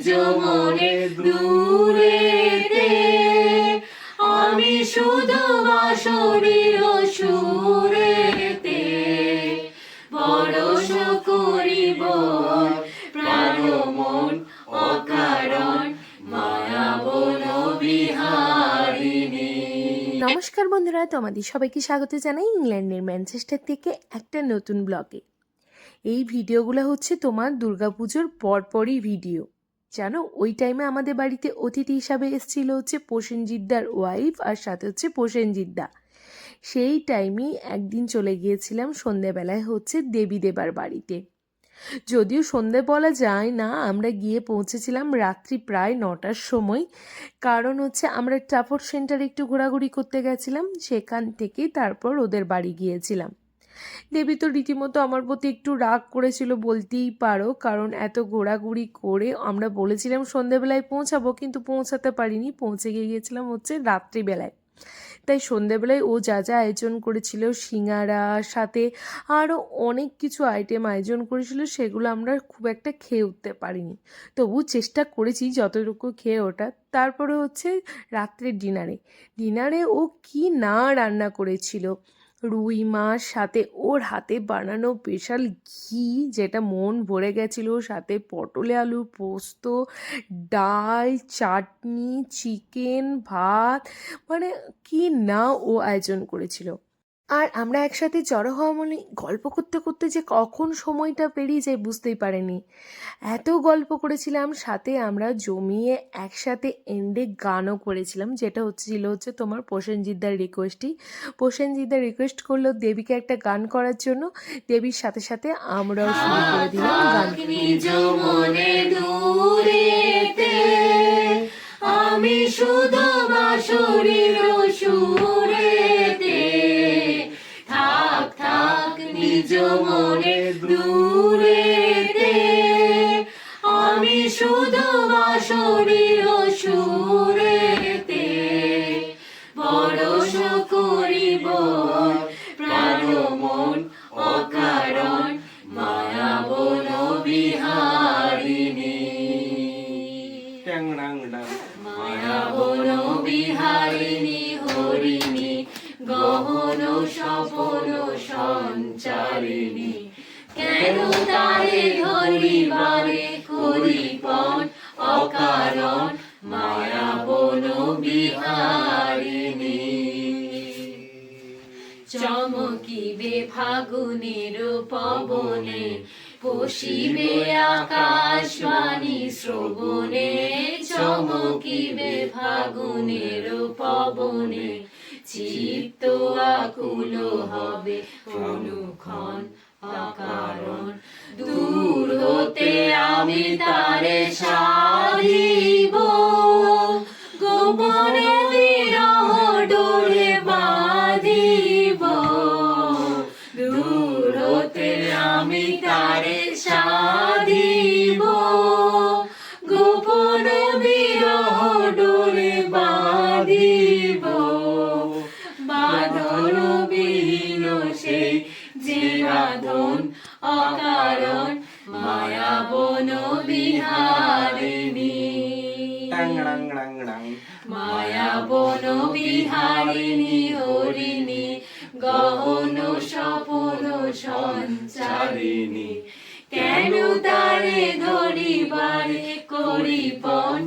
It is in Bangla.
নিজ দূরেতে, আমি শুধু বাসরির সুরেতে। পরশ করিব প্রাণ অকারণ, মায়া বন নমস্কার বন্ধুরা, তোমাদের সবাইকে স্বাগত জানাই ইংল্যান্ডের ম্যানচেস্টার থেকে একটা নতুন ব্লগে। এই ভিডিওগুলো হচ্ছে তোমার দুর্গাপুজোর পরপরই ভিডিও। জানো ওই টাইমে আমাদের বাড়িতে অতিথি হিসাবে এসেছিল হচ্ছে প্রসেনজিদ্দার ওয়াইফ আর সাথে হচ্ছে প্রসেনজিদ্দা সেই টাইমেই একদিন চলে গিয়েছিলাম সন্ধেবেলায় হচ্ছে দেবী দেবার বাড়িতে। যদিও সন্ধে বলা যায় না, আমরা গিয়ে পৌঁছেছিলাম রাত্রি প্রায় নটার সময়। কারণ হচ্ছে আমরা ট্রাফোর্ড সেন্টারে একটু ঘোরাঘুরি করতে গেছিলাম, সেখান থেকে তারপর ওদের বাড়ি গিয়েছিলাম। দেবী তো রীতিমতো আমার প্রতি একটু রাগ করেছিল, বলতেই পারো। কারণ এত ঘোরাঘুরি করে আমরা বলেছিলাম সন্ধেবেলায় পৌঁছাবো, কিন্তু পৌঁছাতে পারিনি। পৌঁছে গিয়ে গিয়েছিলাম হচ্ছে রাত্রিবেলায়। তাই সন্ধেবেলায় ও যা যা আয়োজন করেছিল, সিঙ্গারা, সাথে আরও অনেক কিছু আইটেম আয়োজন করেছিল, সেগুলো আমরা খুব একটা খেয়ে উঠতে পারিনি। তবু চেষ্টা করেছি যতটুকু খেয়ে ওঠা তারপরে হচ্ছে রাত্রের ডিনারে ডিনারে ও কি না রান্না করেছিল? রুই মাছ, সাথে ওর হাতে বানানো স্পেশাল ঘি যেটা মন ভরে গেছিল, সাথে পটলে আলু পোস্ত, ডাল, চাটনি, চিকেন, ভাত মানে কি না ও আয়োজন করেছিল। আর আমরা একসাথে জড়ো হওয়া মানে গল্প করতে করতে যে কখন সময়টা পেরিয়ে যায় বুঝতেই পারেনি। এত গল্প করেছিলাম, সাথে আমরা জমিয়ে একসাথে এন্ডে গানও করেছিলাম, যেটা হচ্ছিল হচ্ছে তোমার প্রসেনজিৎদার রিকোয়েস্টই প্রসেনজিৎদার রিকোয়েস্ট করল দেবীকে একটা গান করার জন্য। দেবীর সাথে সাথে আমরাও শুরু করে দিলাম গান। আমি শুধু মনে দূরেতে আমি শুধু বাসরির সুরেতে কেন তারে ধরিবারে করিপন অকারণ মায়া বন বিহারিণী। চমকিবে ফাগুনের পবনে পশিবে আকাশবাণী শ্রবণে, চমকিবে ফাগুনের পবনে চিত্ত আকুল হবে অনুক্ষণ। অকারণ দূর হতে আমি তারে সাধিব বিহারিণী মায়া বন বিহারিণী হরিণী গহন সপন সঞ্চারিণী কেন তারে ধরিবারে করিপন